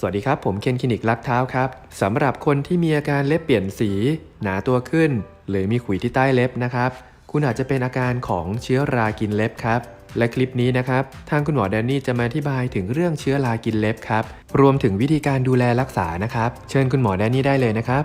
สวัสดีครับ ผมเคนคลินิกลักเท้าครับสำหรับคนที่มีอาการเล็บเปลี่ยนสี หนาตัวขึ้น หรือมีขุยที่ใต้เล็บนะครับ คุณอาจจะเป็นอาการของเชื้อรากินเล็บครับ และคลิปนี้นะครับ ทางคุณหมอแดนนี่จะมาอธิบายถึงเรื่องเชื้อรากินเล็บครับ รวมถึงวิธีการดูแลรักษานะครับ เชิญคุณหมอแดนนี่ได้เลยนะครับ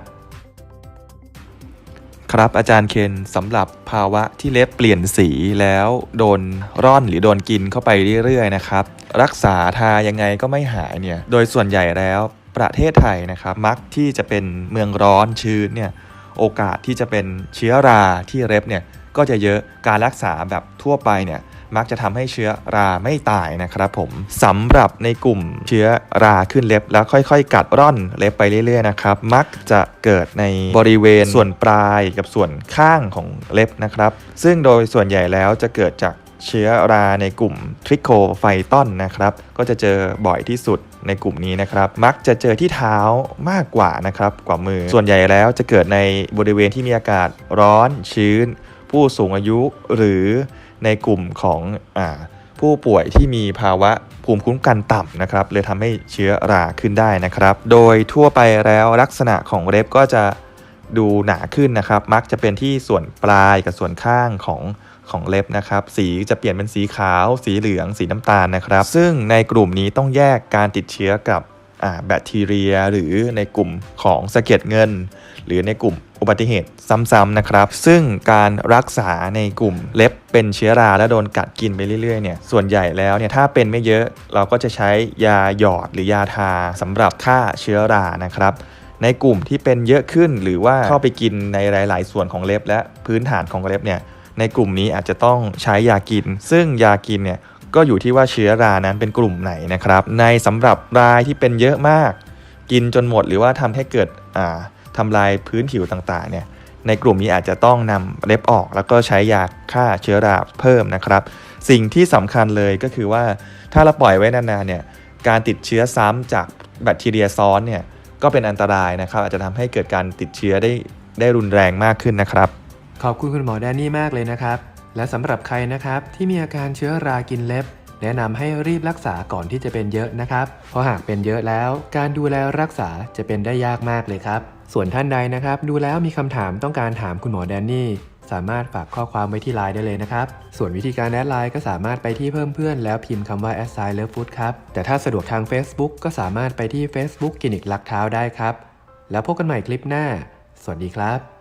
ครับอาจารย์เคนสำหรับภาวะที่เล็บเปลี่ยนสีแล้วโดนร่อนหรือโดนกินเข้าไปเรื่อยๆนะครับรักษาทายังไงก็ไม่หายเนี่ยโดยส่วนใหญ่แล้วประเทศไทยนะครับมักที่จะเป็นเมืองร้อนชื้นเนี่ยโอกาสที่จะเป็นเชื้อราที่เล็บเนี่ยก็จะเยอะการรักษาแบบทั่วไปเนี่ย มักจะทำให้เชื้อราไม่ตายนะครับผมสำหรับในกลุ่มเชื้อราขึ้นเล็บแล้วค่อยๆ กัดร่อนเล็บไปเรื่อยๆนะครับมักจะเกิดในบริเวณส่วนปลายกับส่วนข้างของเล็บนะครับซึ่งโดยส่วนใหญ่แล้วจะเกิดจากเชื้อราในกลุ่มทริโคไฟตอนนะครับก็จะเจอบ่อยที่สุดในกลุ่มนี้นะครับ มักจะเจอที่เท้ามากกว่านะครับกว่ามือ ส่วนใหญ่แล้วจะเกิดในบริเวณที่มีอากาศร้อนชื้น ผู้สูงอายุหรือ ในกลุ่มของอผู้ป่วยที่มีภาวะภูมิคุ้มกันต่ำนะครับเลยทำให้เชื้อราขึ้นได้นะครับ โดยทั่วไปแล้วลักษณะของเล็บก็จะดูหนาขึ้นนะครับ มักจะเป็นที่ส่วนปลายกับส่วนข้างของของเล็บนะครับ สีจะเปลี่ยนเป็นสีขาว สีเหลือง สีน้ำตาลนะครับ ซึ่งในกลุ่มนี้ต้องแยกการติดเชื้อกับแบคทีเรีย หรือในกลุ่มของสะเก็ดเงิน หรือในกลุ่ม อุบัติเหตุซ้ำๆนะครับ ซึ่งการรักษาในกลุ่มเล็บเป็นเชื้อราและโดนกัดกินไปเรื่อยๆเนี่ยส่วนใหญ่แล้วเนี่ยถ้าเป็นไม่เยอะเราก็จะใช้ยาหยอดหรือยาทาสำหรับฆ่าเชื้อรานะครับในกลุ่มที่เป็นเยอะขึ้นหรือว่าเข้าไปกินในหลาย ๆ ส่วนของเล็บ และพื้นฐานของเล็บเนี่ยในกลุ่มนี้อาจจะต้องใช้ยากิน ซึ่งยากินเนี่ยก็อยู่ที่ว่าเชื้อรานั้นเป็นกลุ่มไหนนะครับ ในสำหรับรายที่เป็นเยอะมาก กินจนหมดหรือว่าทำให้เกิดอ่า ทำลายพื้นผิวต่างๆเนี่ยในกลุ่มนี้อาจจะต้องนำเล็บออก แล้วก็ใช้ยาฆ่าเชื้อราเพิ่มนะครับ สิ่งที่สำคัญเลยก็คือว่าถ้าเราปล่อยไว้นานๆเนี่ยการติดเชื้อซ้ำจากแบคทีเรียซ้อนเนี่ยก็เป็นอันตรายนะครับ อาจจะทำให้เกิดการติดเชื้อได้ได้รุนแรงมากขึ้นนะครับ ขอบคุณคุณหมอแดนนี่มากเลยนะครับ และสำหรับใครนะครับที่มีอาการเชื้อรากินเล็บ แนะนำให้รีบรักษาก่อนที่จะเป็นเยอะนะครับ เพราะหากเป็นเยอะแล้ว การดูแลรักษาจะเป็นได้ยากมากเลยครับ ส่วนท่านใดนะครับ ดูแล้วมีคำถามต้องการถามคุณหมอแดนนี่ สามารถฝากข้อความไว้ที่ไลน์ได้เลยนะครับ ส่วนวิธีการแอดไลน์ก็สามารถไปที่เพิ่มเพื่อนแล้วพิมพ์คำว่า a s s i g n love food ครับ แต่ถ้าสะดวกทาง Facebook ก็สามารถไปที่ Facebook กินิกลักเท้าได้ครับ แล้วพบกันใหม่คลิปหน้า สวัสดีครับ